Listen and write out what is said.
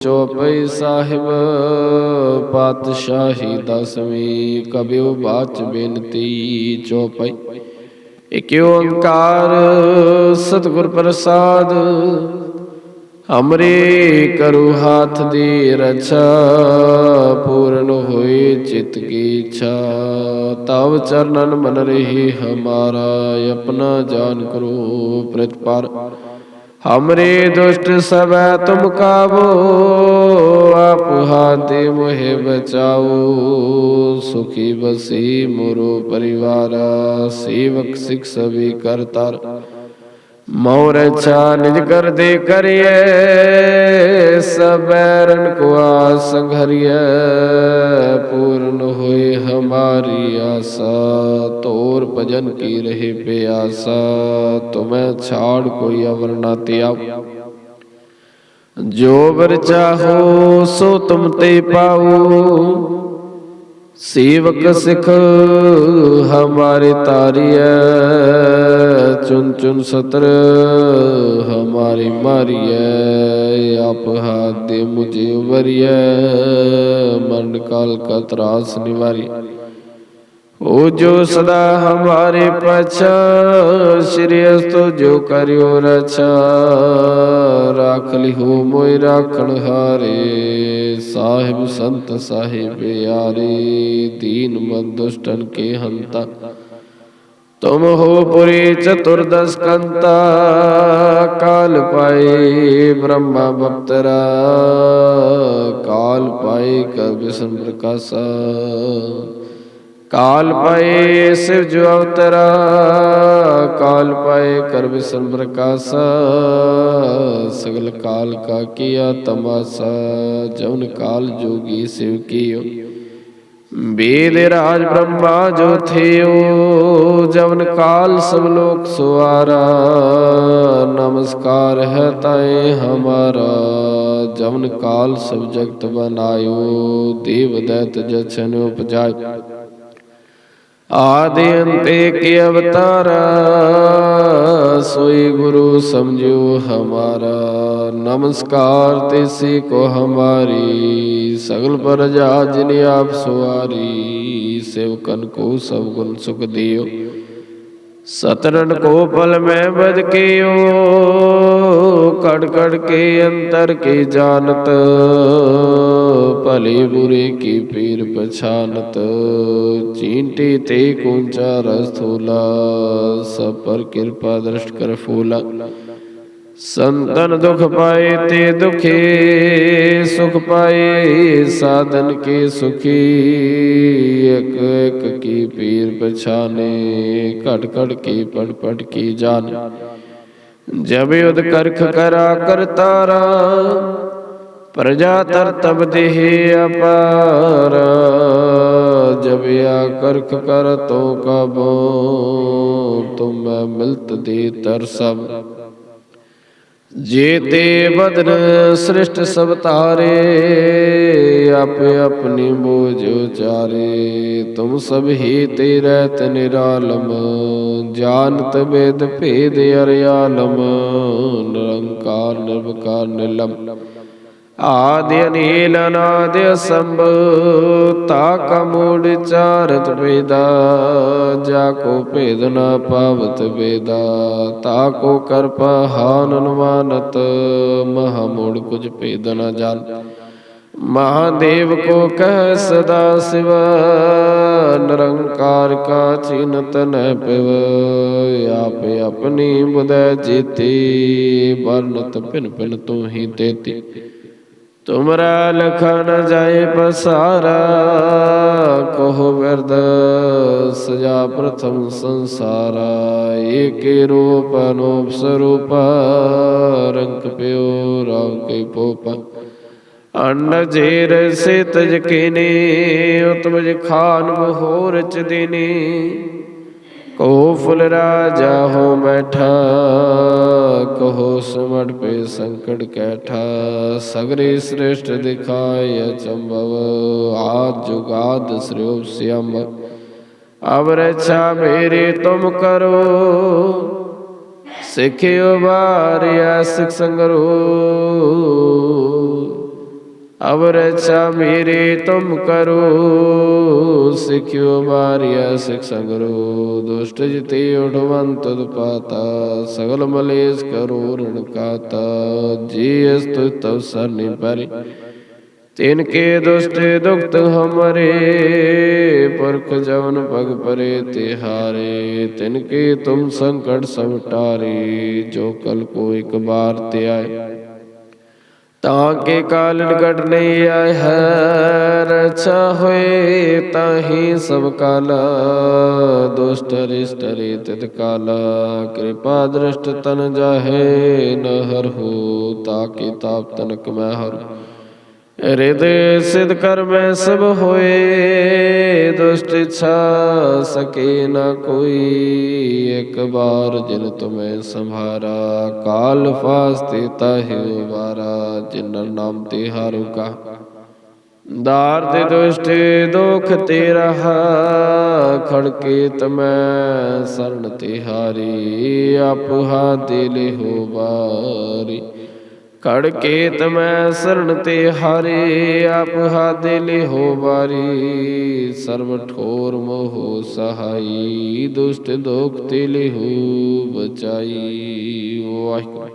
ਚੋਪਈ ਸਾਹਿਬ ਪਾਤਸ਼ਾਹੀ ਦਸਵੀਂ ਕਬਿਉ ਬਾਚ ਬੇਨਤੀ ਚੋਪਈ ਇਕ ਓੰਕਾਰ ਸਤਿਗੁਰ ਪ੍ਰਸਾਦ ਹਮਰੇ ਕਰੁ ਹਾਥ ਦੀ ਰਛਾ, ਪੂਰਨ ਹੋਏ ਚਿਤ ਕੀ ਇੱਛਾ। ਤਵ ਚਰਨਨ ਮਨ ਰਹੀ ਹਮਾਰਾ, ਆਪਣਾ ਜਾਨ ਕਰੋ ਪ੍ਰਤਪਾਰ। हमरे दुष्ट सब तुम काबो आप हाथे मोहे बचाओ सुखी बसी मोरो परिवार सेवक सिख सभी करतार मोर अच्छा निज कर दे करिए सबैरन को संघरिय पूर्ण होए हमारी आशा तोर भजन की रहे प्यासा ਤੁਮੈ ਛਾੜ ਕੋਈ ਅਵਰ ਨਾ ਤਿਆ। ਜੋ ਵਰ ਚਾਹੋ ਸੋ ਤੁਮ ਤੇ ਪਾਉ ਸੇਵਕ ਸਿਖ ਹਮਾਰੇ ਤਾਰੀਐ। ਚੁਨ ਚੁਨ ਸਤਰ ਹਮਾਰੇ ਮਾਰੀਐ। ਆਪ ਹਾਦੇ ਮੁਝੇ ਵਰੀਐ। ਮਨ ਕਾਲ ਕਾ ਤਰਾਸ ਨਿਵਾਰੀ। ओ जो सदा हमारे पाछा श्रेयस तो जो करियो रचा राख लिहो मोय राखण हारे साहिब संत साहिब यारे दीन मन दुष्टन के हंता तुम हो पुरी चतुर्दश कंता काल पाए ब्रह्मा बप्तरा काल पाए कर विष्णु प्रकाशा ਕਾਲ ਪਏ ਸਿਵ ਜੋ ਅਵਤਰਾ, ਕਾਲ ਪਏ ਕਰ ਵਿਸਰ ਪ੍ਰਕਾਸ਼, ਸਗਲ ਕਾਲ ਕਾ ਕੀਆ ਤਮਾਸਾ ਜਉਨ ਕਾਲ ਜੋਗੀ ਸਿਵ ਕੀਓ। ਬੇਦ ਰਾਜ ਬ੍ਰਹਮਾ ਜੋ ਥਿਓ, ਜਵਨ ਕਾਲ ਸਭ ਲੋਕ ਸੁਆਰਾ, ਨਮਸਕਾਰ ਹੈ ਤੈ ਹਮਾਰਾ, ਜਵਨ ਕਾਲ ਸਭ ਜਗਤ ਬਨਾਇਓ, ਦੇਵ ਦੈਤ ਜਛਨ ਉਪਜਾਇ ਆਦਿ ਅੰਤੇ ਕੇ ਅਵਤਾਰਾ? ਸੋਈ ਗੁਰੂ ਸਮਝਿਓ ਹਮਾਰਾ। ਨਮਸਕਾਰ ਤੇ ਸੇ ਕੋ ਹਮਾਰੀ। ਸਗਲ ਪ੍ਰਜਾ ਜਿਨ ਆਪ ਸੁਆਰੀ ਸੇਵਕਨ ਕੋ ਸਭ ਗੁਣ ਸੁਖ ਦਿਓ। ਸਤਰਨ ਕੋ ਪਲ ਮੈਂ ਬਦ ਕਿਓ। ਕੜ ਕੜ ਕੇ ਅੰਤਰ ਕੀ ਜਾਣਤ। ਭਲੇ ਬੁਰੇ ਕੀ ਪੀਰ ਪਛਾਨਤ? ਚੀਂਟੀ ਤੇ ਕੁੰਚਾ ਰਸ ਥੋਲਾ, ਸਭ ਪਰ ਕਿਰਪਾ ਦ੍ਰਿਸ਼ਟ ਕਰ ਫੋਲਾ। ਸੰਤਨ ਦੁਖ ਪਾਏ ਤੇ ਦੁਖੇ, ਸੁਖ ਪਾਏ ਸਾਧਨ ਕੇ ਸੁਖੀ। ਇਕ ਇਕ ਕੀ ਪੀਰ ਪਛਾਨੇ, ਘਟ ਘਟ ਕੀ ਪੜ ਪੜ ਕੀ ਜਾਣ ਜਬ ਉਦ ਕਰਖ ਕਰਾ ਕਰਤਾਰਾ ਪ੍ਰਜਾ ਤਰਤਬ ਦੇਹ ਅਪਾਰ ਜਬਿਆ ਕਰਖ ਕਰ ਤੋ ਕਬੋ, ਤੁਮ ਮਿਲਤ ਦੇ ਤਰ ਸਭ। ਜੇ ਤੇ ਬਦਨ ਸ੍ਰਿਸ਼ਟ ਸਭ ਤਾਰੇ ਆਪੇ ਆਪਣੀ ਬੋਝ ਉਚਾਰੇ। ਤੁਮ ਸਭ ਹੀ ਤੇ ਰਹਿਤ ਨਿਰਾਲਮ, ਜਾਨਤ ਬੇਦ ਭੇਦ ਅਰਿਆਲਮ, ਨਿਰੰਕਾਰ ਨਿਰਵਕਾਰ ਨਿਲਮ। ਆਦਿ ਅਨੀਲ ਅਨਾਦ ਅਸੰਭ ਤਾ ਕਮੂੜ ਚਾਰਤ ਵੇਦਾ, ਜਾ ਕੋ ਭੇਦ ਨ ਪਾਵਤ ਵੇਦਾ, ਤਾ ਕੋ ਕਰਪਾ ਹਾਨ ਅਨੁਮਾਨਤ, ਮਹਾ ਮੂੜ ਕੁਝ ਭੇਦ ਨ ਜਾਣ ਮਹਾਦੇਵ ਕੋ ਕਹਿ ਸਦਾ ਸਿਵ, ਨਿਰੰਕਾਰ ਕਾ ਚਿੰਤ ਨ ਪਿਵ, ਆਪ ਆਪਣੀ ਬੁਧੈ ਜੀਤੀ ਬਰਨਤ ਭਿਨ ਭਿਨ ਤੂੰ ਹੀ ਤੇਤੀ ਤੁਮਰਾ ਲਖਾ ਨ ਜਾਏ ਪਸਾਰਾ, ਕਹੋ ਵਿਰਦ ਸਜਾ ਪ੍ਰਥਮ ਸੰਸਾਰਾ, ਏਕੇ ਰੂਪ ਅਨੂਪ ਸਰੂਪ, ਰੰਗ ਪਿਓ ਰਾਮ ਕੇ ਪੋਪਾ। ਅੰਡ ਜੇਰ ਸਿਤ ਤਜ ਉਤਮ ਉਤਮਜ ਬਹੋਰ ਚ ਦੇਨੇ। ਕੋ ਫੁਲ ਰਾਜਾ ਹੋ ਬੈਠਾ, ਕਹੋ ਸਮੜ ਪੇ ਸੰਕਟ ਕੈਠਾ, ਸਗਰੇ ਸ੍ਰੇਸ਼ਟ ਦਿਖਾਇ ਅਚੰਭਵ, ਆਦ ਜੁਗਾਦ ਸ੍ਰਿਉ ਸਿਯਮ ਅਬ ਰਛਾ ਮੇਰੇ ਤੁਮ ਕਰੋ, ਸਿੱਖਿਓ ਵਾਰਿਆ ਸਿਖ ਸੰਗਰੋ। ਅਬ ਰਛਾ ਮੇਰੇ ਤੁਮ ਕਰੋ ਸਿਖਿਓ ਮਾਰਿਆ ਸਿਖ ਸੰਗਰੋ, ਦੁਸ਼ਟ ਜਿਤੇ ਉਡਵੰਤ ਪਾਤਾ ਸਗਲ ਮਲੇਸ਼ ਕਰੋ ਰਣ ਕਾਤਾ, ਜੀ ਅਸਤੁ ਤਵ ਸਰਨਿ ਪਰੇ। ਤਿਨ ਕੇ ਦੁਸ਼ਟ ਦੁਖਤ ਹਮਰੇ, ਪੁਰਖ ਜਵਨ ਪਗ ਪਰੇ ਤਿਹਾਰੇ ਤਿਨ ਕੇ ਤੁਮ ਸੰਕਟ ਸਭ ਟਾਰੇ, ਜੋ ਕਲ ਕੋ ਇੱਕ ਬਾਰ ਤੇ ਆਏ। ਤਾਂ ਕੇ ਕਾਲ ਨਿਕਟ ਨਹੀਂ ਆਏ ਹੈ ਰਛਾ ਹੋਏ ਤਾਹੀ ਸਭ ਕਾਲ। ਦੁਸ਼ਟ ਰਿਸ਼ਟ ਰੇ ਤਿਤ ਕਾਲ। ਕਿਰਪਾ ਦ੍ਰਿਸ਼ਟ ਤਨ ਜਾਹੇ, ਨ ਹਰ ਹੋ ਤਾਕੇ ਤਾਪ ਤਨਕ ਮੈਂ ਹਰ। ਹਿਰਦੇ ਸਿਧ ਕਰ ਮੈਂ ਸਭ ਹੋਏ, ਦੁਸ਼ਟ ਇੱਛਾ ਸਕੇ ਨਾ ਕੋਈ। ਇੱਕ ਬਾਰ ਜਿਨ ਤੁਮੈ ਸੰਭਾਰਾ, ਕਾਲ ਫਾਸਤੇ ਤਾਹਿ ਵਾਰਾ ਜਿਨ ਨਾਮ ਤੇ ਕਾ ਦਾਰ ਤੇ ਦੁਸ਼ਟ ਦੁਖ ਤੇ ਰਹਾ ਖੜਕੇ ਤਮੈ ਸਰਣ ਤੇ ਹਾਰੀ, ਆਪ ਹਾਥ ਲਿਹੋ ਬਾਰੀ ਖੜ ਕੇ ਤਮੈ ਸਰਣ ਤੇ ਹਾਰੇ, ਆਪ ਹਾਦੇ ਲਿਹੋ ਬਾਰੀ ਸਰਬ ਠੋਰ ਮੋਹ ਸਹਾਈ, ਦੁਸ਼ਟ ਦੋਖ ਤੇ ਲਿਹੋ ਬਚਾਈ। ਵਾਹਿਗੁਰੂ।